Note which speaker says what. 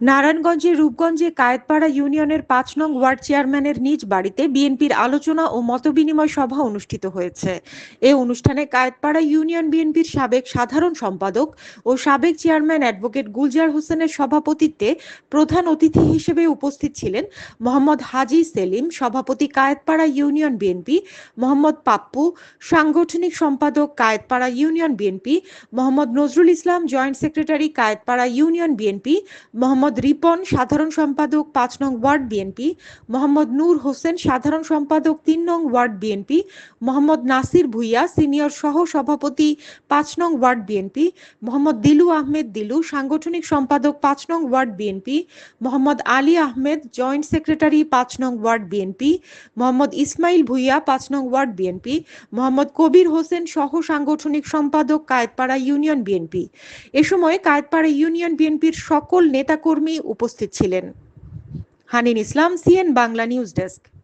Speaker 1: নারায়ণগঞ্জের রূপগঞ্জে কায়েতপাড়া ইউনিয়নের পাঁচ নং ওয়ার্ড চেয়ারম্যানের নিজ বাড়িতে বিএনপির আলোচনা ও মতবিনিময় সভা অনুষ্ঠিত হয়েছে। এ অনুষ্ঠানে কায়েতপাড়া ইউনিয়ন বিএনপির সাবেক সাধারণ সম্পাদক ও সাবেক চেয়ারম্যান অ্যাডভোকেট গুলজার হোসেনের সভাপতিত্বে প্রধান অতিথি হিসেবে উপস্থিত ছিলেন মোহাম্মদ হাজি সেলিম, সভাপতি কায়েতপাড়া ইউনিয়ন বিএনপি, মোহাম্মদ পাপ্পু, সাংগঠনিক সম্পাদক Kayetpara union BNP, Mohammad Nazrul Islam, joint secretary Kayetpara union BNP, Mohammad Ripon, সাধারণ সম্পাদক পাঁচ নং ওয়ার্ড বিএনপি, মোহাম্মদ নূর হোসেন, সাধারণ সম্পাদক তিন নং ward BNP, Mohammad Nasir Bhuiyan, senior সহ সভাপতি পাঁচ নং ওয়ার্ড বিএনপি, মোহাম্মদ দিলু আহমেদ দিলু, সাংগঠনিক সম্পাদক পাঁচ নং ward BNP, Mohammad Ali Ahmed, joint secretary পাঁচ নং ওয়ার্ড বিএনপি, মোহাম্মদ ইসমাইল ভুইয়া পাঁচ নং ওয়ার্ড বিএনপি, মোহাম্মদ কবির হোসেন সহ সাংগঠনিক সম্পাদক কায়েতপাড়া ইউনিয়ন বিএনপি। এ সময় কায়েতপাড়া ইউনিয়ন বিএনপির সকল নেতাকর্মী উপস্থিত ছিলেন। Hanin Islam CN Bangla news desk.